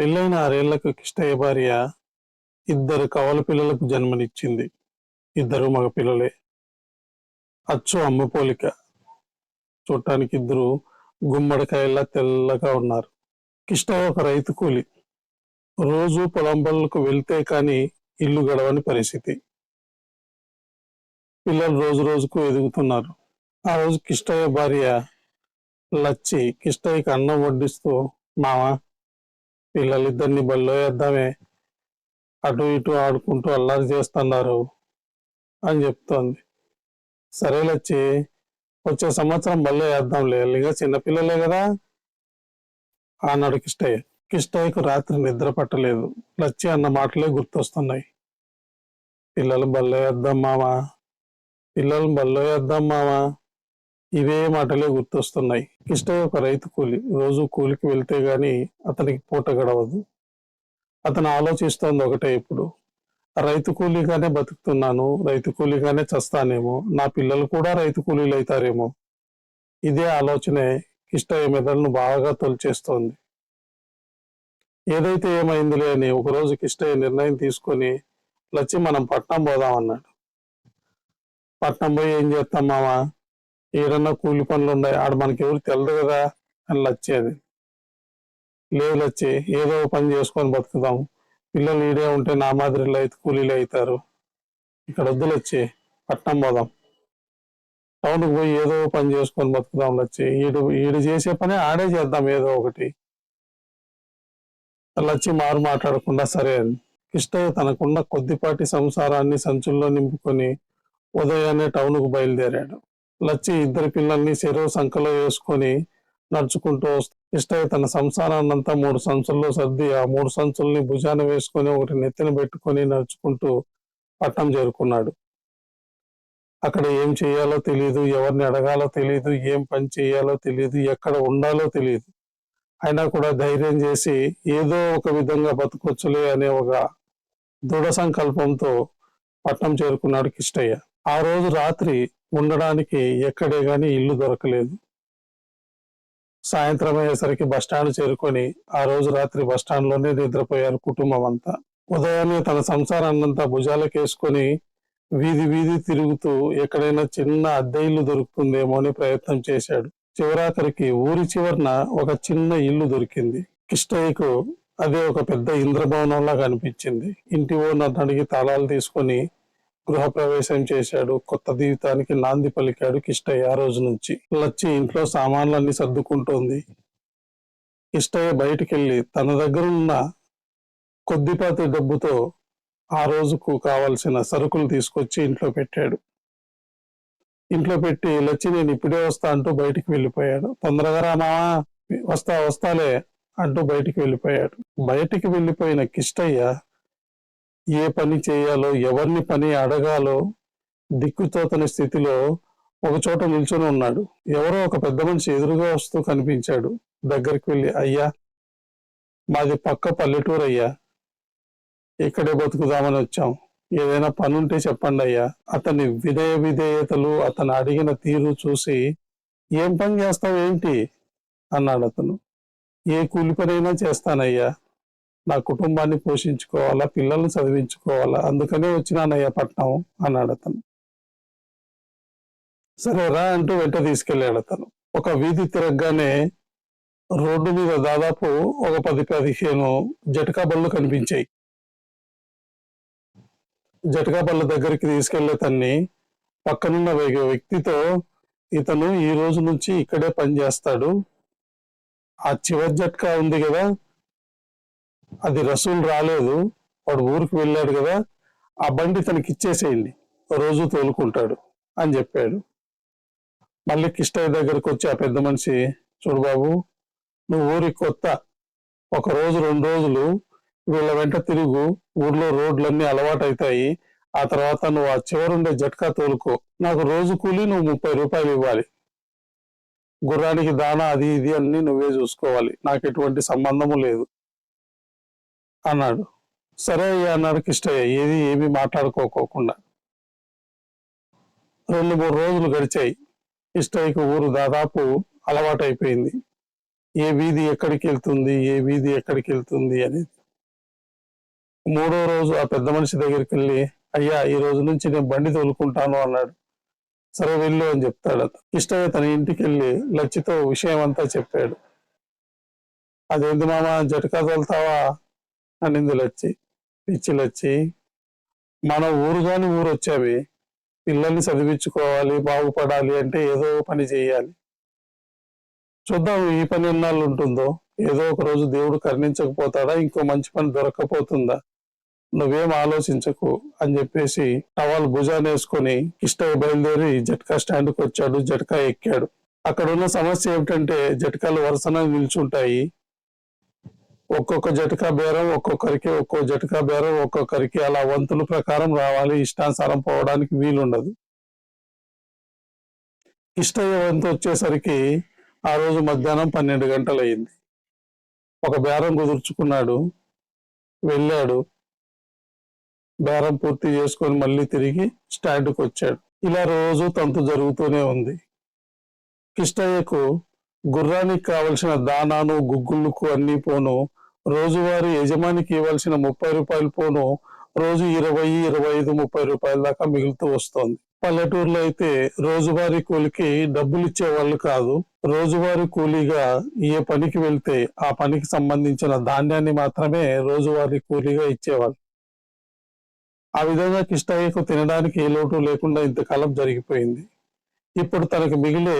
పెళ్ళైన ఆరేళ్ళకు కిష్టయ్య భార్య ఇద్దరు కవల పిల్లలకు జన్మనిచ్చింది. ఇద్దరు మగ పిల్లలే అచ్చు అమ్మ పోలిక. చూడటానికి ఇద్దరు గుమ్మడికాయల్లా తెల్లగా ఉన్నారు. కిష్టయ్య ఒక రైతు కూలి. రోజు పొలం పనులకు వెళ్తే కానీ ఇల్లు గడవని పరిస్థితి. పిల్లలు రోజు రోజుకు ఎదుగుతున్నారు. ఆ రోజు కిష్టయ్య భార్య లచ్చి కిష్టయ్యకి అన్నం వడ్డిస్తూ మావా పిల్లలిద్దరిని బల్లో వేద్దామే. అటు ఇటు ఆడుకుంటూ అల్లరి చేస్తున్నారు అని చెప్తోంది. సరే లచ్చి వచ్చే సంవత్సరం బల్లో వేద్దాంలే. ఇంకా చిన్నపిల్లలే కదా. అన్నాడు కిష్టయ్య. కిష్టయ్యకు రాత్రి నిద్ర పట్టలేదు. లచ్చి అన్న మాటలే గుర్తొస్తున్నాయి. పిల్లలు బల్లో వేద్దాం మామా. పిల్లలు బల్లో వేద్దాం మామా. ఇవే మాటలే గుర్తొస్తున్నాయి. కిష్టయ్య ఒక రైతు కూలి రోజు కూలికి వెళ్తే గాని అతనికి పూట గడవదు. అతను ఆలోచిస్తోంది ఒకటే ఇప్పుడు. రైతు కూలీగానే బతుకుతున్నాను రైతు కూలీగానే చస్తానేమో నా పిల్లలు కూడా రైతు కూలీలు అవుతారేమో ఇదే ఆలోచనే కిష్టయ్య మెదడును బాగా తొలిచేస్తోంది. ఏదైతే ఏమైందిలే అని ఒకరోజు కిష్టయ్య నిర్ణయం తీసుకొని లచ్చి మనం పట్నం పోదాం అన్నాడు పట్నం పోయి ఏం చేస్తాం మామా? ఏడన్నా కూలి పనులు ఉన్నాయి ఆడ మనకి ఎవరు తెలదు కదా అని లచ్చేది. లేదు లచ్చి ఏదో పని చేసుకొని బతుకుదాం. పిల్లలు ఈడే ఉంటే నా మాదిరిలో అయితే కూలీలు అవుతారు. ఇక్కడ వద్దులు వచ్చి పట్నం పోదాం. టౌన్కి పోయి ఏదో పని చేసుకొని బతుకుదాం లచ్చి. ఈడు ఈడు చేసే పని ఆడే చేద్దాం ఏదో ఒకటి. లచ్చి మారు మాట్లాడకుండా సరే అని. కిష్టయ్య తనకున్న కొద్దిపాటి సంసారాన్ని సంచుల్లో నింపుకొని ఉదయాన్నే టౌన్కు బయలుదేరాడు. లచ్చి ఇద్దరి పిల్లల్ని చెరువు సంఖలో వేసుకొని నడుచుకుంటూ వస్తూ ఇష్టయ్య తన సంసారాన్నంతా మూడు సంచుల్లో సర్ది ఆ మూడు సంచుల్ని భుజాన వేసుకొని ఒకటి నెత్తిన పెట్టుకొని నడుచుకుంటూ పట్టణం చేరుకున్నాడు. అక్కడ ఏం చేయాలో తెలియదు ఎవరిని అడగాలో తెలియదు ఏం పని చేయాలో తెలియదు ఎక్కడ ఉండాలో తెలియదు అయినా కూడా ధైర్యం చేసి ఏదో ఒక విధంగా బతకొచ్చులే అనే ఒక దృఢ సంకల్పంతో పట్నం చేరుకున్నాడు కిష్టయ్య. ఆ రోజు రాత్రి ఉండడానికి ఎక్కడే గాని ఇల్లు దొరకలేదు. సాయంత్రం అయ్యేసరికి బస్టాండ్ చేరుకొని ఆ రోజు రాత్రి బస్టాండ్లోనే నిద్రపోయారు కుటుంబం అంతా. ఉదయాన్నే తన సంసారాన్నంతా భుజాలకేసుకొని వీధి వీధి తిరుగుతూ ఎక్కడైనా చిన్న అద్దె ఇల్లు దొరుకుతుందేమో అని ప్రయత్నం చేశాడు. చివరాఖరికి ఊరి చివరన ఒక చిన్న ఇల్లు దొరికింది. కిష్టయ్యకు అదే ఒక పెద్ద ఇంద్రభవనంలా కనిపించింది ఇంటి ఓనర్ అడిగి తాళాలు తీసుకొని గృహప్రవేశం చేశాడు. కొత్త జీవితానికి నాంది పలికాడు కిష్టయ్య ఆ రోజు నుంచి. లచ్చి ఇంట్లో సామాన్లన్నీ సర్దుకుంటోంది. కిష్టయ్య బయటికెళ్ళి తన దగ్గర ఉన్న కొద్దిపాతి డబ్బుతో ఆ రోజుకు కావలసిన సరుకులు తీసుకొచ్చి ఇంట్లో పెట్టాడు. ఇంట్లో పెట్టి లచ్చి నేను ఇప్పుడే వస్తా అంటూ బయటికి వెళ్ళిపోయాడు. తొందరగా రానా వస్తా వస్తాలే అంటూ బయటికి వెళ్ళిపోయాడు. బయటికి వెళ్ళిపోయిన కిష్టయ్య ఏ పని చేయాలో ఎవరిని పని అడగాలో దిక్కుతోతని స్థితిలో ఒక చోట నిల్చొని ఉన్నాడు. ఎవరో ఒక పెద్ద మనిషి ఎదురుగా వస్తూ కనిపించాడు. దగ్గరికి వెళ్ళి అయ్యా మాది పక్క పల్లెటూరు అయ్యా. ఇక్కడే బతుకుదామని వచ్చాం. ఏదైనా పని ఉంటే చెప్పండి అయ్యా. అతని విధేయ విధేయతలు అతను అడిగిన తీరు చూసి ఏం పని చేస్తావు ఏంటి? అన్నాడు అతను. ఏ కూలి పనైనా చేస్తానయ్యా. నా కుటుంబాన్ని పోషించుకోవాలా పిల్లల్ని చదివించుకోవాలా? అందుకనే వచ్చినానయ్యా పట్నం అన్నాడు అతను. సరే రా అంటూ వెంట తీసుకెళ్ళాడు అతను. ఒక వీధి తిరగగానే రోడ్డు మీద దాదాపు ఒక పది పదిహేను జటకా బళ్ళు కనిపించాయి. జటకా బళ్ళ దగ్గరికి తీసుకెళ్ళే తన్ని పక్కనున్న వ్యక్తితో ఇతను ఈ రోజు నుంచి ఇక్కడే పని చేస్తాడు. ఆ చివరి జట్కా ఉంది కదా అది రసూల్ రాలేదు వాడు ఊరికి వెళ్ళాడు కదా ఆ బండి తనకి ఇచ్చేసేయండి రోజు తోలుకుంటాడు అని చెప్పాడు. మళ్ళీ కిష్టయ్య దగ్గరకు వచ్చి ఆ పెద్ద మనిషి చూడు బాబు నువ్వు ఊరికి కొత్త. ఒక రోజు రెండు రోజులు వీళ్ళ వెంట తిరుగు ఊర్లో రోడ్లన్నీ అలవాటు అవుతాయి ఆ తర్వాత నువ్వు ఆ చివరుండే జట్కా తోలుకో. నాకు రోజు కూలి నువ్వు ముప్పై రూపాయలు ఇవ్వాలి. గుర్రానికి దానా అది ఇది అన్ని నువ్వే చూసుకోవాలి. నాకు ఎటువంటి సంబంధము లేదు. అన్నాడు. సరే అయ్యా అన్నాడు కిష్టయ్య ఏది ఏమీ మాట్లాడుకోకోకుండా. రెండు మూడు రోజులు గడిచాయి. కృష్ణయ్యకు ఊరు దాదాపు అలవాటైపోయింది. ఏ వీధి ఎక్కడికి వెళ్తుంది ఏ వీధి ఎక్కడికి వెళ్తుంది అని మూడో రోజు ఆ పెద్ద మనిషి దగ్గరికి వెళ్ళి అయ్యా ఈ రోజు నుంచి నేను బండి తోలుకుంటాను అన్నాడు. సరే వెళ్ళు అని చెప్తాడు అతను. ఇష్టమే తన ఇంటికి వెళ్ళి లచ్చితో విషయం అంతా చెప్పాడు. అదేంది మామ జటకా తోలుతావా? అనిందులు వచ్చి పిచ్చిలు వచ్చి మన ఊరు కాని ఊరు వచ్చావి పిల్లల్ని చదివించుకోవాలి బాగుపడాలి అంటే ఏదో పని చేయాలి. చూద్దాం ఈ పని ఎన్నాళ్ళు ఉంటుందో. ఏదో ఒక రోజు దేవుడు కరుణించకపోతాడా? ఇంకో మంచి పని దొరక్కపోతుందా? నువ్వేం ఆలోచించకు అని చెప్పేసి టవాల్ భుజాన్ని వేసుకొని కిష్టయ్య బయలుదేరి జట్కా స్టాండ్కి వచ్చాడు జట్కా ఎక్కాడు. అక్కడ ఉన్న సమస్య ఏమిటంటే జట్కాలు వరుసన నిల్చుంటాయి. ఒక్కొక్క జటకా బేరం ఒక్కొక్కరికి ఒక్కో జటకా బేరం ఒక్కొక్కరికి అలా వంతుల ప్రకారం రావాలి. ఇష్టానుసారం పోవడానికి వీలుండదు. ఇష్టయ్య వంతు వచ్చేసరికి ఆ రోజు మధ్యాహ్నం పన్నెండు గంటలు అయింది ఒక బేరం కుదుర్చుకున్నాడు. వెళ్ళాడు. బేరం పూర్తి చేసుకొని మళ్ళీ తిరిగి స్టాండ్కి వచ్చాడు ఇలా రోజు తంతు జరుగుతూనే ఉంది. కిష్టయ్యకు గుర్రానికి కావలసిన దానాను గుగ్గుళ్ళకు అన్నీ పోను రోజువారీ యజమానికి ఇవ్వాల్సిన ముప్పై రూపాయలు పోను రోజు ఇరవై ఇరవై ఐదు ముప్పై రూపాయల దాకా మిగులుతూ వస్తోంది. పల్లెటూరులో అయితే రోజువారీ కూలికి డబ్బులు ఇచ్చే వాళ్ళు కాదు. రోజువారీ కూలీగా ఏ పనికి వెళ్తే ఆ పనికి సంబంధించిన ధాన్యాన్ని మాత్రమే రోజువారీ కూలీగా ఇచ్చేవాళ్ళు. ఆ విధంగా కిష్టయ్యకు తినడానికి ఏ లోటు లేకుండా ఇంతకాలం జరిగిపోయింది. ఇప్పుడు తనకు మిగిలే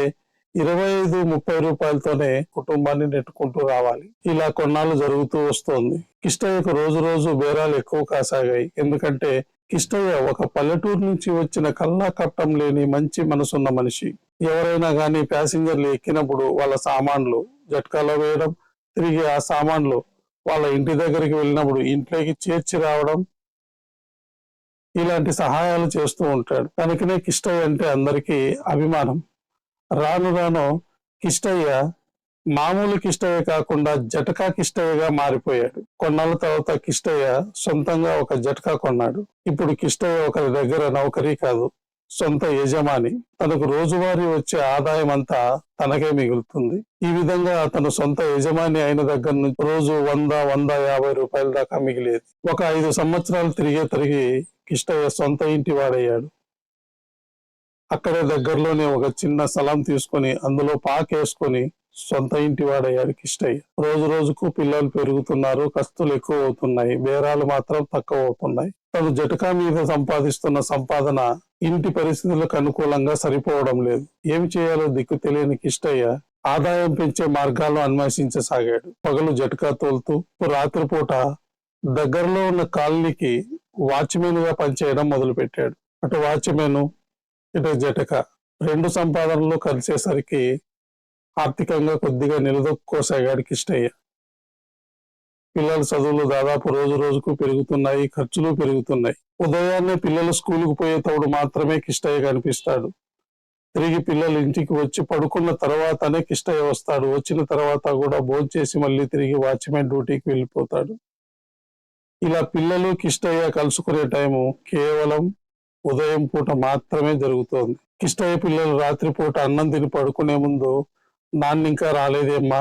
ఇరవై ఐదు ముప్పై రూపాయలతోనే కుటుంబాన్ని నెట్టుకుంటూ రావాలి. ఇలా కొన్నాళ్ళు జరుగుతూ వస్తోంది. కిష్టయ్యకు రోజు రోజు బేరాలు ఎక్కువ కాసాగాయి. ఎందుకంటే కిష్టయ్య ఒక పల్లెటూరు నుంచి వచ్చిన కల్లా కట్టం లేని మంచి మనసున్న మనిషి. ఎవరైనా గాని ప్యాసింజర్లు ఎక్కినప్పుడు వాళ్ళ సామాన్లు జట్కాలో వేయడం తిరిగి ఆ సామాన్లు వాళ్ళ ఇంటి దగ్గరికి వెళ్ళినప్పుడు ఇంట్లోకి చేర్చి రావడం ఇలాంటి సహాయాలు చేస్తూ ఉంటాడు. కనుకనే కిష్టయ్య అంటే అందరికీ అభిమానం. రాను రాను కిష్టయ్య మామూలు కిష్టయ్య కాకుండా జటకా కిష్టయ్యగా మారిపోయాడు. కొన్నాళ్ళ తర్వాత కిష్టయ్య సొంతంగా ఒక జటకా కొన్నాడు. ఇప్పుడు కిష్టయ్య ఒకరి దగ్గర నౌకరీ కాదు సొంత యజమాని. తనకు రోజువారీ వచ్చే ఆదాయం అంతా తనకే మిగులుతుంది. ఈ విధంగా అతను సొంత యజమాని అయిన దగ్గర నుంచి రోజు వంద వంద యాభై రూపాయల దాకా మిగిలేది. ఒక ఐదు సంవత్సరాలు తిరిగే తిరిగి కిష్టయ్య సొంత ఇంటి వాడయ్యాడు. అక్కడే దగ్గరలోనే ఒక చిన్న స్థలం తీసుకొని అందులో పాకేసుకొని సొంత ఇంటి వాడయ్యాడు కిష్టయ్య రోజు రోజుకు పిల్లలు పెరుగుతున్నారు ఖర్చులు ఎక్కువ అవుతున్నాయి బేరాలు మాత్రం తక్కువ అవుతున్నాయి తను జటకా మీద సంపాదిస్తున్న సంపాదన ఇంటి పరిస్థితులకు అనుకూలంగా సరిపోవడం లేదు. ఏమి చేయాలో దిక్కు తెలియని కిష్టయ్య ఆదాయం పెంచే మార్గాలను అన్వేషించసాగాడు. పగలు జటకా తోలుతూ రాత్రిపూట దగ్గరలో ఉన్న కాలనీకి వాచ్మెన్గా పనిచేయడం మొదలుపెట్టాడు. అటు వాచ్మెన్ ఇటు జటక. రెండు సంపాదనలు కలిసేసరికి ఆర్థికంగా కొద్దిగా నిలదొక్కోసాగాడు కిష్టయ్య పిల్లల చదువులు దాదాపు రోజు రోజుకు పెరుగుతున్నాయి ఖర్చులు పెరుగుతున్నాయి. ఉదయాన్నే పిల్లలు స్కూలుకు పోయేటప్పుడు మాత్రమే కిష్టయ్య కనిపిస్తాడు. తిరిగి పిల్లలు ఇంటికి వచ్చి పడుకున్న తర్వాతనే కిష్టయ్య వస్తాడు. వచ్చిన తర్వాత కూడా భోంచేసి మళ్ళీ తిరిగి వాచ్మెన్ డ్యూటీకి వెళ్ళిపోతాడు. ఇలా పిల్లలు కిష్టయ్య కలుసుకునే టైము కేవలం ఉదయం పూట మాత్రమే జరుగుతోంది. కిష్టయ్య పిల్లలు రాత్రిపూట అన్నం తిని పడుకునే ముందు నాన్న ఇంకా రాలేదేమ్మా?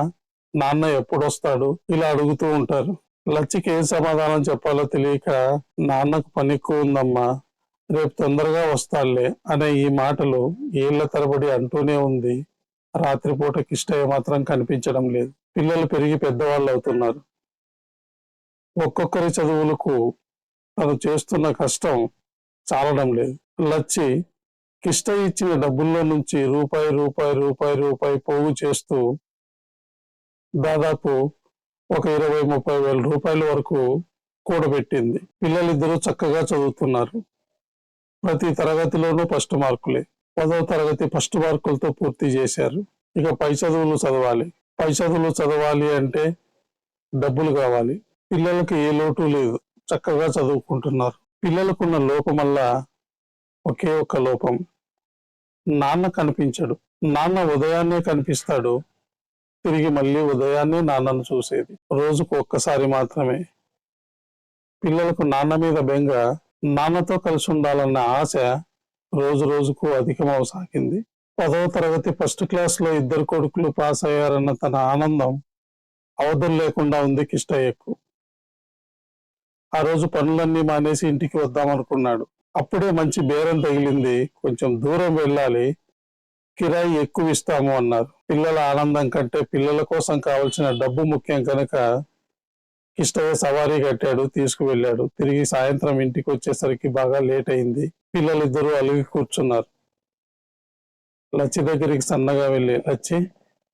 నాన్న ఎప్పుడొస్తాడు? ఇలా అడుగుతూ ఉంటారు. లచ్చికి ఏం సమాధానం చెప్పాలో తెలియక నాన్నకు పని ఎక్కువ ఉందమ్మా. రేపు తొందరగా వస్తాడులే అనే ఈ మాటలు ఏళ్ళ తరబడి అంటూనే ఉంది. రాత్రిపూట కిష్టయ్య మాత్రం కనిపించడం లేదు. పిల్లలు పెరిగి పెద్దవాళ్ళు అవుతున్నారు ఒక్కొక్కరి చదువులకు తను చేస్తున్న కష్టం చాలడం లేదు. లచ్చి కిష్ట ఇచ్చిన డబ్బుల్లో నుంచి రూపాయి రూపాయి రూపాయి రూపాయి పోగు చేస్తూ దాదాపు ఒక ఇరవై ముప్పై వేల రూపాయల వరకు కూడబెట్టింది. పిల్లలిద్దరూ చక్కగా చదువుతున్నారు. ప్రతి తరగతిలోనూ ఫస్ట్ మార్కులే. పదవ తరగతి ఫస్ట్ మార్కులతో పూర్తి చేశారు. ఇక పై చదువులు చదవాలి. పై చదువులు చదవాలి అంటే డబ్బులు కావాలి. పిల్లలకి ఏ లోటు లేదు. చక్కగా చదువుకుంటున్నారు. పిల్లలకున్న లోపమల్లా ఒకే ఒక్క లోపం. నాన్న కనిపించడు. నాన్న ఉదయాన్నే కనిపిస్తాడు. తిరిగి మళ్ళీ ఉదయాన్నే నాన్నను చూసేది. రోజుకు ఒక్కసారి మాత్రమే. పిల్లలకు నాన్న మీద బెంగ నాన్నతో కలిసి ఉండాలన్న ఆశ రోజు రోజుకు అధికమవసాగింది పదవ తరగతి ఫస్ట్ క్లాస్లో ఇద్దరు కొడుకులు పాస్ అయ్యారన్న తన ఆనందం అవధులు లేకుండా ఉంది కిష్టయ్యకు. ఆ రోజు పనులన్నీ మానేసి ఇంటికి వద్దామనుకున్నాడు అప్పుడే మంచి బేరం తగిలింది. కొంచెం దూరం వెళ్ళాలి. కిరాయి ఎక్కువ ఇస్తాము అన్నారు. పిల్లల ఆనందం కంటే పిల్లల కోసం కావలసిన డబ్బు ముఖ్యం కనుక కిష్టయ్య సవారీ కట్టాడు తీసుకువెళ్ళాడు. తిరిగి సాయంత్రం ఇంటికి వచ్చేసరికి బాగా లేట్ అయింది. పిల్లలిద్దరూ అలిగి కూర్చున్నారు. లచ్చి దగ్గరికి సన్నగా వెళ్ళి లచ్చి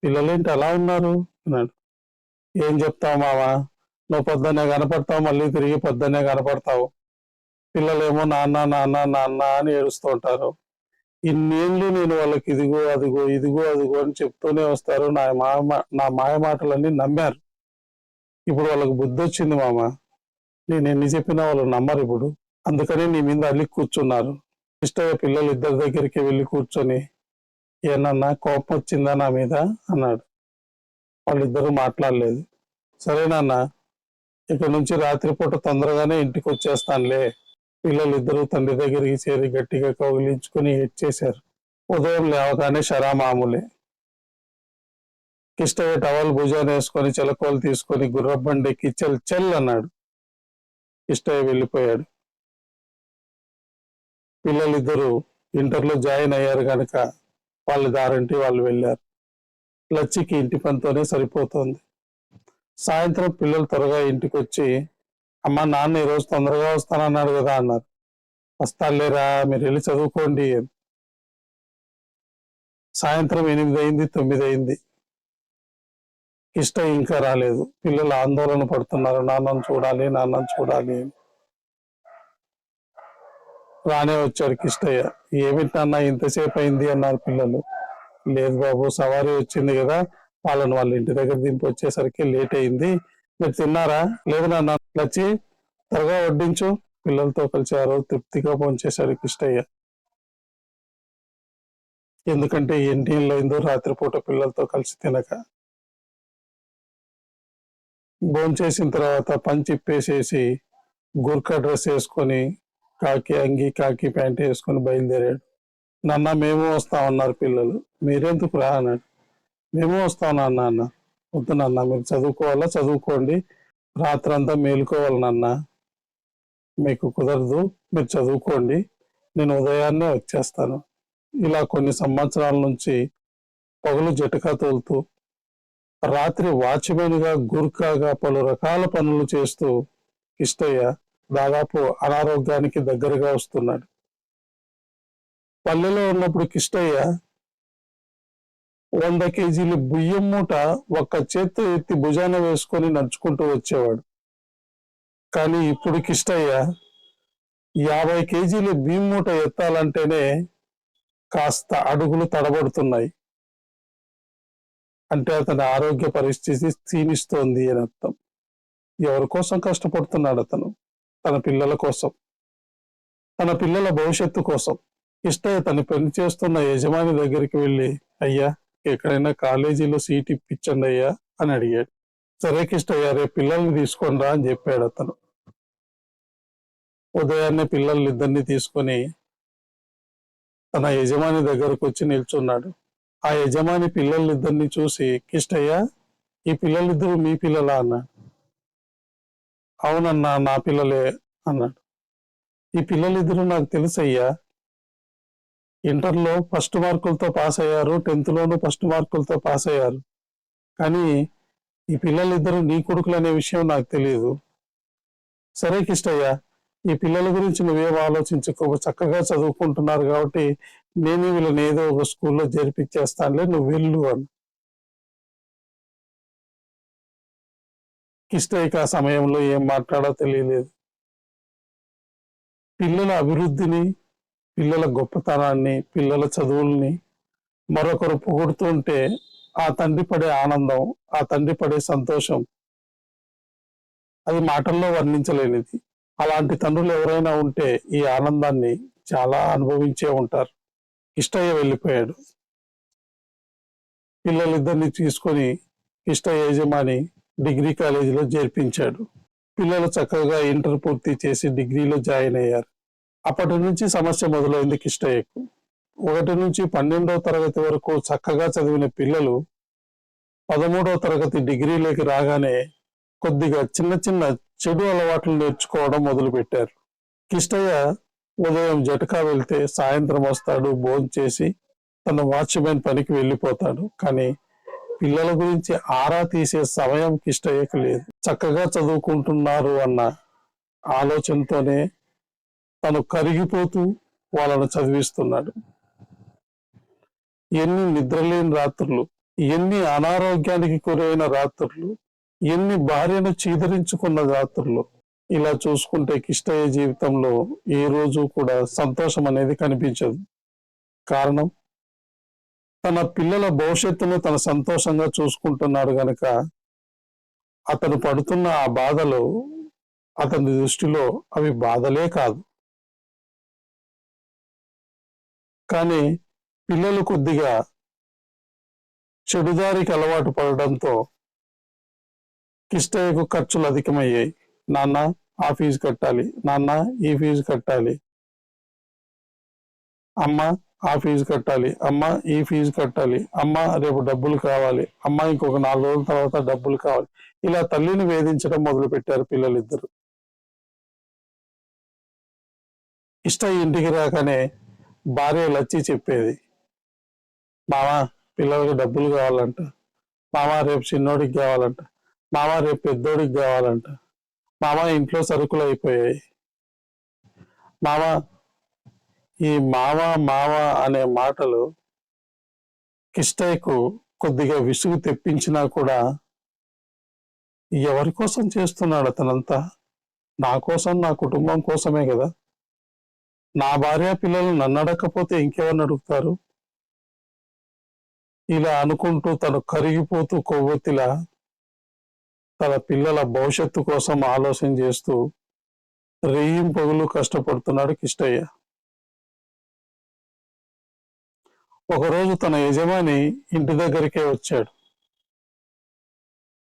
పిల్లలేంటి అలా ఉన్నారు? అన్నాడు. ఏం చెప్తావు మావా? నువ్వు పొద్దున్నే కనపడతావు మళ్ళీ తిరిగి పొద్దున్నే కనపడతావు. పిల్లలేమో నాన్న నాన్న నాన్న అని ఏడుస్తూ ఉంటారు. ఇన్నేళ్ళు నేను వాళ్ళకి ఇదిగో అదిగో ఇదిగో అదిగో అని చెప్తూనే వస్తారు. నా మాయ నా మాయ మాటలన్నీ నమ్మారు. ఇప్పుడు వాళ్ళకి బుద్ధి వచ్చింది మామ. నేను ఎన్ని చెప్పినా వాళ్ళు నమ్మరు ఇప్పుడు. అందుకని నీ మీద అల్లి కూర్చున్నారు. ఇష్టంగా పిల్లలు ఇద్దరి దగ్గరికి వెళ్ళి కూర్చొని ఏనన్నా కోపం వచ్చిందా నా మీద? అన్నాడు. వాళ్ళిద్దరూ మాట్లాడలేదు. సరేనన్నా ఇక నుంచి రాత్రిపూట తొందరగానే ఇంటికి వచ్చేస్తానులే. పిల్లలిద్దరూ తండ్రి దగ్గరికి చేరి గట్టిగా కౌగిలించుకుని చేశారు ఉదయం లేవగానే షరా మామూలే కిష్టయ్య టవల్ భుజాన్ని వేసుకొని చిలకోలు తీసుకొని గుర్రబండెక్కి చెల్ చెల్ అన్నాడు. కిష్టయ్య వెళ్ళిపోయాడు. పిల్లలిద్దరూ ఇంటర్లో జాయిన్ అయ్యారు కనుక వాళ్ళ దారంటి వాళ్ళు వెళ్ళారు. లచ్చికి ఇంటి పనితోనే సరిపోతుంది. సాయంత్రం పిల్లలు త్వరగా ఇంటికి వచ్చి అమ్మ నాన్న ఈరోజు తొందరగా వస్తానన్నాడు కదా అన్నారు. వస్తాలేరా మీరు వెళ్ళి చదువుకోండి అని. సాయంత్రం ఎనిమిది అయింది తొమ్మిది అయింది. ఇష్ట ఇంకా రాలేదు. పిల్లలు ఆందోళన పడుతున్నారు. నాన్నను చూడాలి నాన్నను చూడాలి అని. రానే వచ్చాడు కిష్టయ్య. ఏమిటి నాన్న ఇంతసేపు అయింది అన్నారు పిల్లలు. లేదు బాబు సవారీ వచ్చింది కదా వాళ్ళని వాళ్ళ ఇంటి దగ్గర దింపి వచ్చేసరికి లేట్ అయింది. మీరు తిన్నారా? లేదు నాన్న వచ్చి త్వరగా వడ్డించు. పిల్లలతో కలిసి ఆ రోజు తృప్తిగా భోంచేశాడు కిష్టయ్య ఎందుకంటే ఎన్ని అయిందో రాత్రిపూట పిల్లలతో కలిసి తినక. భోంచేసిన తర్వాత పని ఇప్పేసేసి గుర్కా డ్రెస్ వేసుకొని కాకి అంగి కాకి ప్యాంట్ వేసుకొని బయలుదేరాడు. నాన్న మేము వస్తామన్నారు పిల్లలు. మీరెందుకు రా అన్నాడు. మేము వస్తాం నాన్న అన్న వద్దు నాన్న మీరు చదువుకోవాలా? చదువుకోండి. రాత్రంతా మేలుకోవాలి నాన్న. మీకు కుదరదు మీరు చదువుకోండి. నేను ఉదయాన్నే వచ్చేస్తాను. ఇలా కొన్ని సంవత్సరాల నుంచి పగులు జటకా తోలుతూ రాత్రి వాచ్మెన్గా గుర్కాగా పలు రకాల పనులు చేస్తూ కిష్టయ్య దాదాపు అనారోగ్యానికి దగ్గరగా వస్తున్నాడు. పల్లెలో ఉన్నప్పుడు కిష్టయ్య వంద కేజీలు బియ్యం మూట ఒక్క చేత్తో ఎత్తి భుజాన వేసుకొని నడుచుకుంటూ వచ్చేవాడు. కానీ ఇప్పుడు కిష్టయ్య యాభై కేజీలు బియ్యం మూట ఎత్తాలంటేనే కాస్త అడుగులు తడబడుతున్నాయి. అంటే అతని ఆరోగ్య పరిస్థితి క్షీణిస్తోంది అని అర్థం. ఎవరి కోసం కష్టపడుతున్నాడు అతను? తన పిల్లల కోసం. తన పిల్లల భవిష్యత్తు కోసం. ఇష్టయ్య తను పని చేస్తున్న యజమాని దగ్గరికి వెళ్ళి అయ్యా ఎక్కడైనా కాలేజీలో సీట్ ఇప్పించండి అయ్యా అని అడిగాడు. సరే కిష్టయ్య రేపు పిల్లల్ని తీసుకొని రా అని చెప్పాడు అతను. ఉదయాన్నే పిల్లల్ని ఇద్దరిని తీసుకొని తన యజమాని దగ్గరకు వచ్చి నిల్చున్నాడు. ఆ యజమాని పిల్లలిద్దరిని చూసి కిష్టయ్య ఈ పిల్లలిద్దరూ మీ పిల్లలా? అన్నాడు. అవునన్నా నా పిల్లలే అన్నాడు. ఈ పిల్లలిద్దరూ నాకు తెలుసయ్యా ఇంటర్లో ఫస్ట్ మార్కులతో పాస్ అయ్యారు టెన్త్లోనూ ఫస్ట్ మార్కులతో పాస్ అయ్యారు. కానీ ఈ పిల్లలిద్దరూ నీ కొడుకులు అనే విషయం నాకు తెలియదు సరే కిష్టయ్య ఈ పిల్లల గురించి నువ్వేం ఆలోచించుకో చక్కగా చదువుకుంటున్నారు కాబట్టి నేను వీళ్ళని ఏదో ఒక స్కూల్లో జరిపించేస్తానులే నువ్వు వెళ్ళు అని. కిష్టయ్యకి ఆ సమయంలో ఏం మాట్లాడో తెలియలేదు. పిల్లల అభివృద్ధిని పిల్లల గొప్పతనాన్ని పిల్లల చదువుల్ని మరొకరు పొగుడుతుంటే ఆ తండ్రి పడే ఆనందం ఆ తండ్రి పడే సంతోషం అది మాటల్లో వర్ణించలేనిది. అలాంటి తండ్రులు ఎవరైనా ఉంటే ఈ ఆనందాన్ని చాలా అనుభవించే ఉంటారు. ఇష్టయ్య వెళ్ళిపోయాడు. పిల్లలిద్దరిని తీసుకొని ఇష్టయ్య యజమాని డిగ్రీ కాలేజీలో చేర్పించాడు. పిల్లలు చక్కగా ఇంటర్ పూర్తి చేసి డిగ్రీలో జాయిన్ అయ్యారు. అప్పటి నుంచి సమస్య మొదలైంది కిష్టయ్యకు. ఒకటి నుంచి పన్నెండవ తరగతి వరకు చక్కగా చదివిన పిల్లలు పదమూడవ తరగతి డిగ్రీలోకి రాగానే కొద్దిగా చిన్న చిన్న చెడు అలవాట్లు నేర్చుకోవడం మొదలుపెట్టారు. కిష్టయ్య ఉదయం జటకా వెళ్తే సాయంత్రం వస్తాడు భోంచేసి తన వాచ్మెన్ పనికి వెళ్ళిపోతాడు. కానీ పిల్లల గురించి ఆరా తీసే సమయం కిష్టయ్యకు లేదు. చక్కగా చదువుకుంటున్నారు అన్న ఆలోచనతోనే తను కరిగిపోతూ వాళ్ళను చదివిస్తున్నాడు. ఎన్ని నిద్రలేని రాత్రులు ఎన్ని అనారోగ్యానికి గురైన రాత్రులు ఎన్ని భార్యను చీదరించుకున్న రాత్రులు. ఇలా చూసుకుంటే కిష్టయ్య జీవితంలో ఏ రోజు కూడా సంతోషం అనేది కనిపించదు. కారణం? తన పిల్లల భవిష్యత్తును తన సంతోషంగా చూసుకుంటున్నాడు గనక అతను పడుతున్న ఆ బాధలు అతని దృష్టిలో అవి బాధలే కాదు. కానీ పిల్లలు కొద్దిగా చెడుదారికి అలవాటు పడడంతో కిష్టయ్యకు ఖర్చులు అధికమయ్యాయి. నాన్న ఆ ఫీజు కట్టాలి. నాన్న ఈ ఫీజు కట్టాలి. అమ్మ ఆ ఫీజు కట్టాలి. అమ్మ ఈ ఫీజు కట్టాలి. అమ్మ రేపు డబ్బులు కావాలి. అమ్మ ఇంకొక నాలుగు రోజుల తర్వాత డబ్బులు కావాలి. ఇలా తల్లిని వేధించడం మొదలు పెట్టారు పిల్లలిద్దరు. ఇష్ట ఇంటికి రాగానే భార్య లచ్చి చెప్పేది. మామ పిల్లలకి డబ్బులు కావాలంట. మామ రేపు చిన్నోడికి కావాలంట. మామ రేపు పెద్దోడికి కావాలంట. మామ ఇంట్లో సరుకులు అయిపోయాయి. మామ ఈ మావ మావ అనే మాటలు కిష్టయ్యకు కొద్దిగా విసుగు తెప్పించినా కూడా ఎవరి కోసం చేస్తున్నాడు అతనంతా? నా కోసం నా కుటుంబం కోసమే కదా? నా భార్య పిల్లలు నన్ను అడగకపోతే ఇంకెవరిని అడుగుతారు? ఇలా అనుకుంటూ తను కరిగిపోతూ కొవ్వొత్తిలా తన పిల్లల భవిష్యత్తు కోసం ఆలోచన చేస్తూ రెయ్యం పగులు కష్టపడుతున్నాడు కిష్టయ్య. ఒకరోజు తన యజమాని ఇంటి దగ్గరికే వచ్చాడు.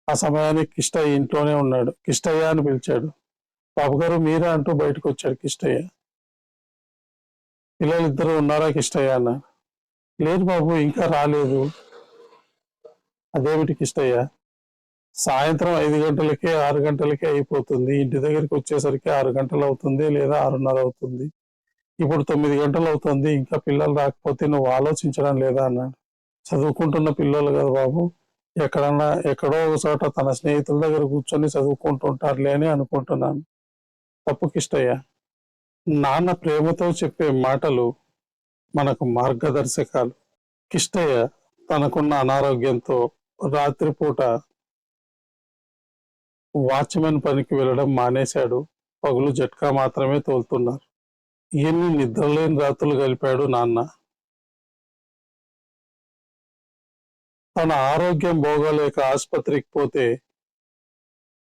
ఆ సమయానికి కిష్టయ్య ఇంట్లోనే ఉన్నాడు. కిష్టయ్య అని పిలిచాడు. పాపగారు మీరా? అంటూ బయటకు వచ్చాడు కిష్టయ్య. పిల్లలు ఇద్దరు ఉన్నారా కిష్టయ్య అన్న. లేదు బాబు ఇంకా రాలేదు. అదేమిటి కిష్టయ్య? సాయంత్రం ఐదు గంటలకే ఆరు గంటలకే అయిపోతుంది. ఇంటి దగ్గరికి వచ్చేసరికి ఆరు గంటలు అవుతుంది లేదా ఆరున్నర అవుతుంది. ఇప్పుడు తొమ్మిది గంటలు అవుతుంది. ఇంకా పిల్లలు రాకపోతే నువ్వు ఆలోచించడం లేదా అన్నాడు చదువుకుంటున్న పిల్లలు కదా బాబు. ఎక్కడన్నా ఎక్కడో ఒక చోట తన స్నేహితుల దగ్గర కూర్చొని చదువుకుంటుంటారులే అని అనుకుంటున్నాను. తప్పు కిష్టయ్యా. నాన్న ప్రేమతో చెప్పే మాటలు మనకు మార్గదర్శకాలు. కిష్టయ్య తనకున్న అనారోగ్యంతో రాత్రిపూట వాచ్మెన్ పనికి వెళ్ళడం మానేశాడు. పగులు జట్కా మాత్రమే తోలుతున్నారు. ఎన్ని నిద్రలేని రాత్రులు గడిపాడు నాన్న. తన ఆరోగ్యం బాగోలేక ఆసుపత్రికి పోతే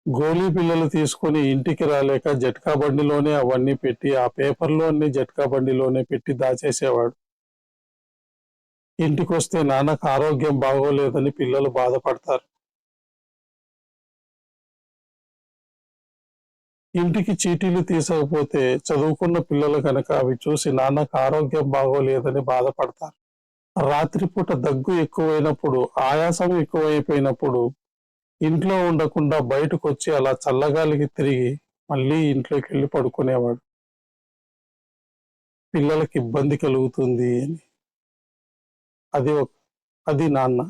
గోలీ పిల్లలు తీసుకొని ఇంటికి రాలేక జట్కా బండిలోనే అవన్నీ పెట్టి ఆ పేపర్లో అన్ని జట్కా బండిలోనే పెట్టి దాచేసేవాడు. ఇంటికి వస్తే నాన్నకు ఆరోగ్యం బాగోలేదని పిల్లలు బాధపడతారు. ఇంటికి చీటీలు తీసకపోతే చదువుకున్న పిల్లలు కనుక అవి చూసి నాన్నకు ఆరోగ్యం బాగోలేదని బాధపడతారు. రాత్రిపూట దగ్గు ఎక్కువైనప్పుడు ఆయాసం ఎక్కువైపోయినప్పుడు ఇంట్లో ఉండకుండా బయటకు వచ్చి అలా చల్లగాలికి తిరిగి మళ్ళీ ఇంట్లోకి వెళ్ళి పడుకునేవాడు. పిల్లలకి ఇబ్బంది కలుగుతుంది అని. అది ఒక అది నాన్న.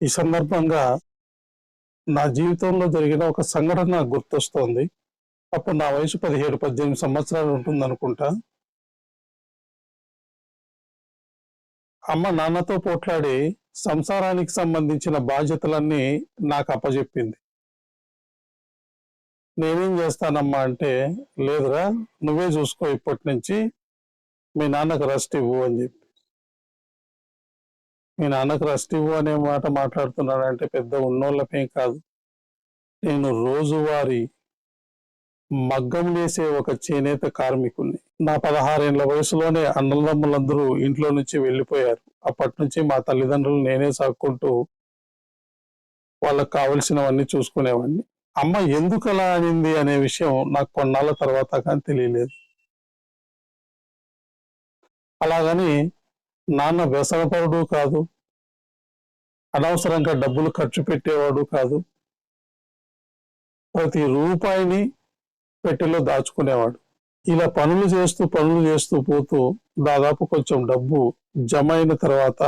ఈ సందర్భంగా నా జీవితంలో జరిగిన ఒక సంఘటన నాకు గుర్తొస్తోంది. అప్పుడు నా వయసు పదిహేడు పద్దెనిమిది సంవత్సరాలు ఉంటుంది అనుకుంటా అమ్మ నాన్నతో పోట్లాడి సంసారానికి సంబంధించిన బాధ్యతలన్నీ నాకు అప్పజెప్పింది. నేనేం చేస్తానమ్మా అంటే లేదురా నువ్వే చూసుకో ఇప్పటి నుంచి మీ నాన్నకు రెస్ట్ ఇవ్వు అని చెప్పి. మీ నాన్నకు రెస్ట్ ఇవ్వు అనే మాట మాట్లాడుతున్నాడంటే పెద్ద ఉన్నోళ్ళపేం కాదు. నేను రోజువారీ మగ్గం వేసే ఒక చేనేత కార్మికుల్ని నా పదహారేళ్ళ వయసులోనే అన్నదమ్ములందరూ ఇంట్లో నుంచి వెళ్ళిపోయారు. అప్పటి నుంచి మా తల్లిదండ్రులు నేనే సాక్కుంటూ వాళ్ళకి కావలసినవన్నీ చూసుకునేవాడిని. అమ్మ ఎందుకు అలా అనింది అనే విషయం నాకు కొన్నాళ్ళ తర్వాత కానీ తెలియలేదు. అలాగని నాన్న వ్యసనపరుడు కాదు. అనవసరంగా డబ్బులు ఖర్చు పెట్టేవాడు కాదు. ప్రతి రూపాయిని పెట్టెలో దాచుకునేవాడు. ఇలా పనులు చేస్తూ పనులు చేస్తూ పోతూ దాదాపు కొంచెం డబ్బు జమ అయిన తర్వాత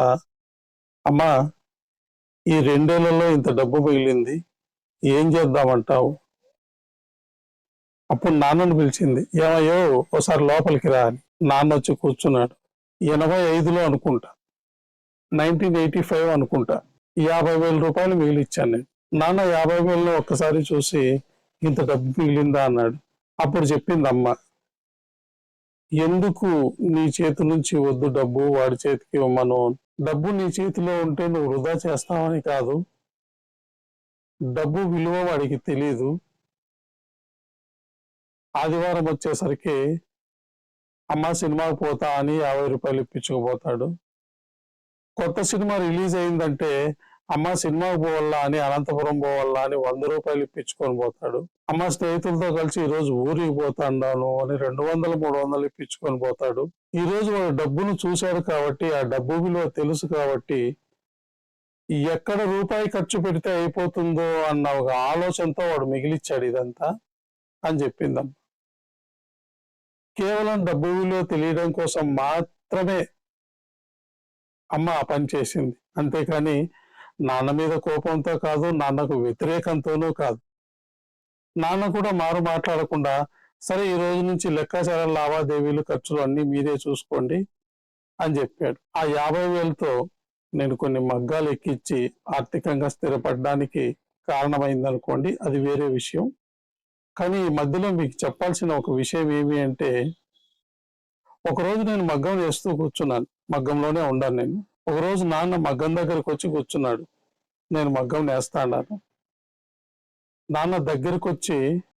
అమ్మా ఈ రెండేళ్ళలో ఇంత డబ్బు మిగిలింది ఏం చేద్దామంటావు? అప్పుడు నాన్నను పిలిచింది ఏమయ్యో ఒకసారి లోపలికి రా అని. నాన్న వచ్చి కూర్చున్నాడు. ఎనభై ఐదులో అనుకుంటా. నైన్టీన్ ఎయిటీ ఫైవ్ అనుకుంటా. యాభై వేల రూపాయలు మిగిలిచ్చాను నేను. నాన్న యాభై వేలలో ఒక్కసారి చూసి ఇంత డబ్బు మిగిలిందా అన్నాడు. అప్పుడు చెప్పింది అమ్మ ఎందుకు నీ చేతి నుంచి వద్దు డబ్బు? వాడి చేతికి ఇవ్వమను. డబ్బు నీ చేతిలో ఉంటే నువ్వు వృధా చేస్తావని కాదు. డబ్బు విలువ వాడికి తెలియదు ఆదివారం వచ్చేసరికి అమ్మ సినిమాకి పోతా అని యాభై రూపాయలు ఇప్పించుకుపోతాడు. కొత్త సినిమా రిలీజ్ అయిందంటే అమ్మ సినిమాకు పోవాలా అని అనంతపురం పోవాలా అని వంద రూపాయలు ఇప్పించుకొని పోతాడు. అమ్మ స్నేహితులతో కలిసి ఈ రోజు ఊరికి పోతాండాను అని రెండు వందలు మూడు వందలు ఇప్పించుకొని పోతాడు. ఈ రోజు వాడు డబ్బును చూశాడు కాబట్టి ఆ డబ్బు విలువ తెలుసు కాబట్టి ఎక్కడ రూపాయి ఖర్చు పెడితే అయిపోతుందో అన్న ఒక ఆలోచనతో వాడు మిగిలిచ్చాడు ఇదంతా అని చెప్పిందమ్మ. కేవలం డబ్బు విలువ తెలియడం కోసం మాత్రమే అమ్మ ఆ పని చేసింది. అంతేకాని నాన్న మీద కోపంతో కాదు నాన్నకు వ్యతిరేకంతోనూ కాదు. నాన్న కూడా మారు మాట్లాడకుండా సరే ఈ రోజు నుంచి లెక్కాచార లావాదేవీలు ఖర్చులు అన్నీ మీరే చూసుకోండి అని చెప్పాడు. ఆ యాభై వేలతో నేను కొన్ని మగ్గాలు ఎక్కించి ఆర్థికంగా స్థిరపడడానికి కారణమైందనుకోండి అది వేరే విషయం. కానీ ఈ మధ్యలో మీకు చెప్పాల్సిన ఒక విషయం ఏమి అంటే ఒకరోజు నేను మగ్గం వేస్తూ కూర్చున్నాను. మగ్గంలోనే ఉండాను నేను. ఒకరోజు నాన్న మగ్గం దగ్గరకు వచ్చి కూర్చున్నాడు. నేను మగ్గం నేస్తాను నాన్న దగ్గరకు వచ్చి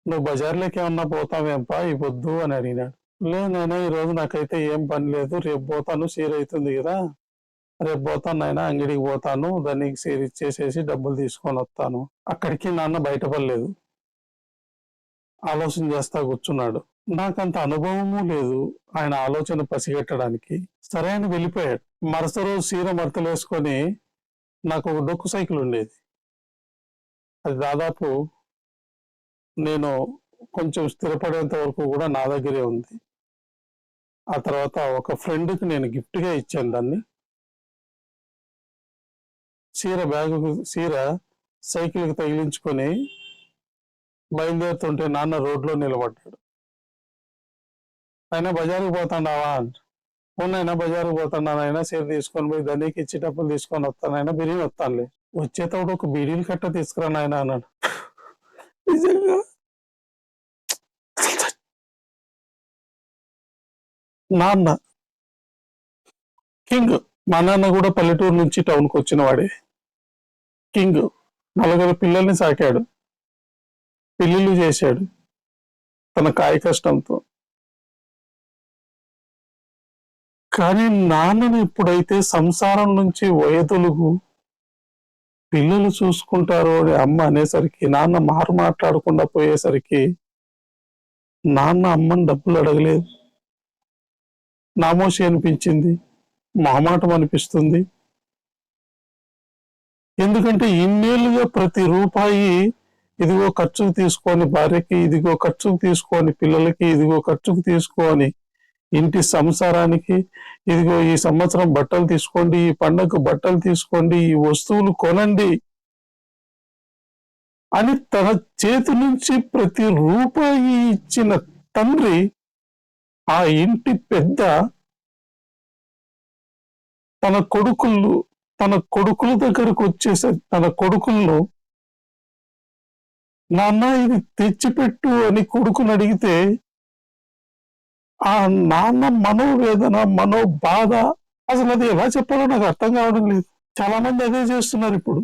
నువ్వు బజార్లోకి ఏమన్నా పోతావేంపా ఈ పొద్దు అని అడిగినాడు. లేదు నాయనా ఈరోజు నాకైతే ఏం పని లేదు. రేపు పోతాను సీర అవుతుంది కదా. రేపు పోతాను నాయన అంగడికి పోతాను దానికి సీర ఇచ్చేసేసి డబ్బులు తీసుకొని వస్తాను. అక్కడికి నాన్న బయటపడలేదు. ఆలోచన చేస్తా కూర్చున్నాడు. నాకంత అనుభవము లేదు ఆయన ఆలోచన పసిగట్టడానికి. సరే అని వెళ్ళిపోయాడు. మరుసటి రోజు సీర మరతలేసుకొని నాకు ఒక డొక్కు సైకిల్ ఉండేది. అది దాదాపు నేను కొంచెం స్థిరపడేంత వరకు కూడా నా దగ్గరే ఉంది. ఆ తర్వాత ఒక ఫ్రెండ్కి నేను గిఫ్ట్గా ఇచ్చాను దాన్ని. సీర బ్యాగు సీర సైకిల్కి తగిలించుకొని బయలుదేరుతుంటే నాన్న రోడ్లో నిలబడ్డాడు. అయినా బజారుకు పోతాండావా అంట. బజారుకు పోతాను అయినా తీసుకొని పోయి దానికి ఇచ్చి డబ్బులు తీసుకొని వస్తాను అయినా బిర్యానీ వస్తానులే. వచ్చేటప్పుడు ఒక బీడీలు కట్ట తీసుకురా నాయన అన్నాడు. నిజంగా? నాన్న. కింగ్. మా నాన్న కూడా పల్లెటూరు నుంచి టౌన్కి వచ్చిన వాడే. కింగ్. నలుగురు పిల్లల్ని సాకాడు. పెళ్ళిళ్ళు చేశాడు. తన కాయ కష్టంతో. కానీ నాన్నను ఇప్పుడైతే సంసారం నుంచి వయదొలుగు పిల్లలు చూసుకుంటారు అని అమ్మ అనేసరికి నాన్న మారు మాట్లాడకుండా పోయేసరికి నాన్న అమ్మని డబ్బులు అడగలేదు. నామోషి అనిపించింది మామాటం అనిపిస్తుంది. ఎందుకంటే ఇన్నేళ్ళుగా ప్రతి రూపాయి ఇదిగో ఖర్చుకు తీసుకొని భార్యకి ఇదిగో ఖర్చుకు తీసుకొని పిల్లలకి ఇదిగో ఖర్చుకు తీసుకొని ఇంటి సంసారానికి. ఇదిగో ఈ సంవత్సరం బట్టలు తీసుకోండి ఈ పండగకు బట్టలు తీసుకోండి ఈ వస్తువులు కొనండి అని తన చేతి నుంచి ప్రతి రూపాయి ఇచ్చిన తండ్రి ఆ ఇంటి పెద్ద తన కొడుకులు తన కొడుకుల దగ్గరకు వచ్చేసే తన కొడుకులను నాన్న ఇది తెచ్చిపెట్టు అని కొడుకుని అడిగితే ఆ నాన్న మనోవేదన మనో బాధ అసలు అది ఎలా చెప్పాలో నాకు అర్థం కావడం లేదు. చాలా మంది అదే చేస్తున్నారు ఇప్పుడు.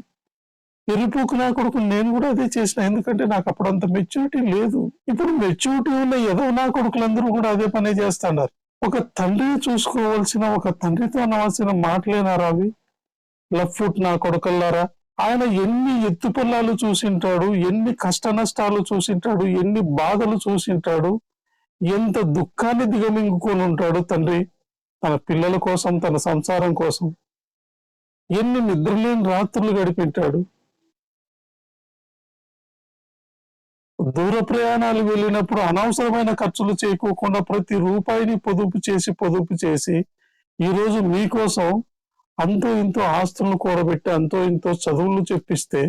ఎరుపుకు నా కొడుకు నేను కూడా అదే చేసిన. ఎందుకంటే నాకు అప్పుడు అంత మెచ్యూరిటీ లేదు. ఇప్పుడు మెచ్యూరిటీ ఉన్న ఏదో నా కొడుకులందరూ కూడా అదే పనే చేస్తున్నారు. ఒక తండ్రి చూసుకోవాల్సిన ఒక తండ్రితో అనవలసిన మాటలేనారా అవి లఫ్ ఫుట్ నా కొడుకల్లారా? ఆయన ఎన్ని ఎత్తుపల్లాలు చూసింటాడు ఎన్ని కష్ట నష్టాలు చూసింటాడు ఎన్ని బాధలు చూసింటాడు ఎంత దుఃఖాన్ని దిగమింగుకొని ఉంటాడు తండ్రి? తన పిల్లల కోసం తన సంసారం కోసం. ఎన్ని నిద్రలేని రాత్రులు గడిపింటాడు. దూర ప్రయాణాలు వెళ్ళినప్పుడు అనవసరమైన ఖర్చులు చేయకోకుండా ప్రతి రూపాయిని పొదుపు చేసి పొదుపు చేసి ఈ రోజు మీకోసం అంతో ఇంతో ఆస్తులను కూడబెట్టి అంతో ఇంతో చదువులు చెప్పిస్తే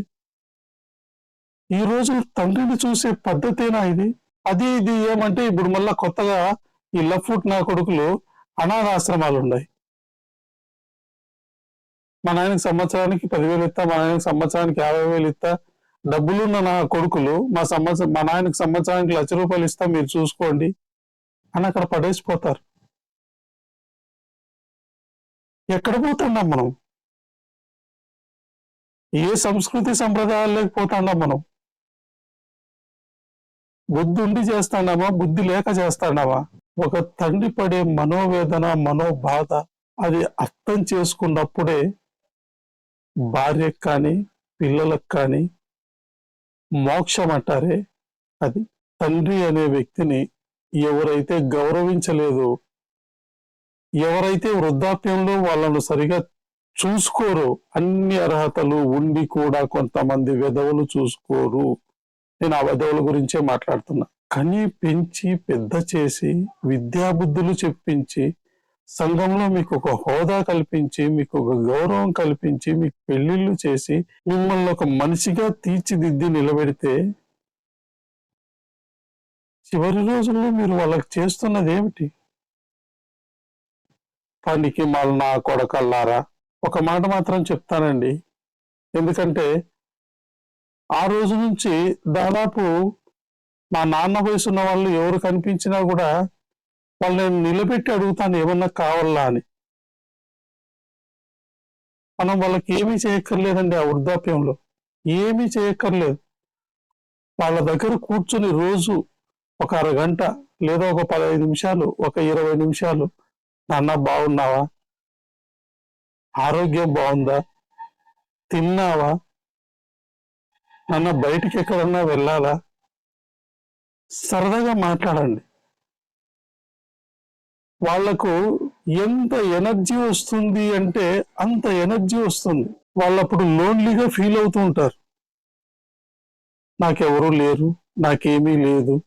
ఈ రోజు తండ్రిని చూసే పద్ధతేనా ఇది? అది ఇది ఏమంటే ఇప్పుడు మళ్ళా కొత్తగా ఈ లఫ్ట్ నా కొడుకులు అనాథాశ్రమాలు ఉన్నాయి మా నాయనకి సంవత్సరానికి పదివేలు ఇస్తా మా నాయనకి సంవత్సరానికి యాభై వేలు ఇస్తా. డబ్బులున్న నా కొడుకులు మా సంవత్సరం మా నాయనకి సంవత్సరానికి లక్ష రూపాయలు ఇస్తా మీరు చూసుకోండి అని అక్కడ పడేసిపోతారు. ఎక్కడ పోతున్నాం మనం? ఏ సంస్కృతి సంప్రదాయాల్లోకి పోతున్నాం మనం? బుద్ధి ఉండి చేస్తాడామా బుద్ధి లేక చేస్తాడామా ఒక తండ్రి పడే మనోవేదన మనోబాధ అది అర్థం చేసుకున్నప్పుడే భార్యకు కానీ పిల్లలకు కానీ మోక్షం అంటారే అది తండ్రి అనే వ్యక్తిని ఎవరైతే గౌరవించలేదు ఎవరైతే వృద్ధాప్యంలో వాళ్ళను సరిగా చూసుకోరు అన్ని అర్హతలు ఉండి కూడా కొంతమంది విధవులు చూసుకోరు. నేను ఆ విధవుల గురించే మాట్లాడుతున్నా. కని పెంచి పెద్ద చేసి విద్యాబుద్ధులు చెప్పించి సంఘంలో మీకు ఒక హోదా కల్పించి మీకు ఒక గౌరవం కల్పించి మీకు పెళ్ళిళ్ళు చేసి మిమ్మల్ని ఒక మనిషిగా తీర్చిదిద్ది నిలబెడితే చివరి రోజుల్లో మీరు వాళ్ళకి చేస్తున్నది ఏమిటి? పనికి మళ్ళీ నా కొడకల్లారా? ఒక మాట మాత్రం చెప్తానండి. ఎందుకంటే ఆ రోజు నుంచి దాదాపు మా నాన్న వయసు ఉన్న వాళ్ళు ఎవరు కనిపించినా కూడా వాళ్ళు నేను నిలబెట్టి అడుగుతాను ఏమన్నా కావాలా అని. మనం వాళ్ళకి ఏమీ చేయక్కర్లేదండి ఆ వృద్ధాప్యంలో. ఏమీ చేయక్కర్లేదు. వాళ్ళ దగ్గర కూర్చుని రోజు ఒక అరగంట లేదా ఒక పదహైదు నిమిషాలు ఒక ఇరవై నిమిషాలు నాన్న బాగున్నావా? ఆరోగ్యం బాగుందా? తిన్నావా? నన్ను బయటికి ఎక్కడన్నా వెళ్ళాలా? సరదాగా మాట్లాడండి. వాళ్ళకు ఎంత ఎనర్జీ వస్తుంది అంటే అంత ఎనర్జీ వస్తుంది. వాళ్ళప్పుడు లోన్లీగా ఫీల్ అవుతూ ఉంటారు. నాకెవరూ లేరు నాకేమీ లేదు.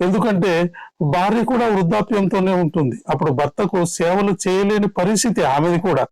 ఎందుకంటే భార్య కూడా వృద్ధాప్యంతోనే ఉంటుంది. అప్పుడు భర్తకు సేవలు చేయలేని పరిస్థితి ఆమెది కూడా.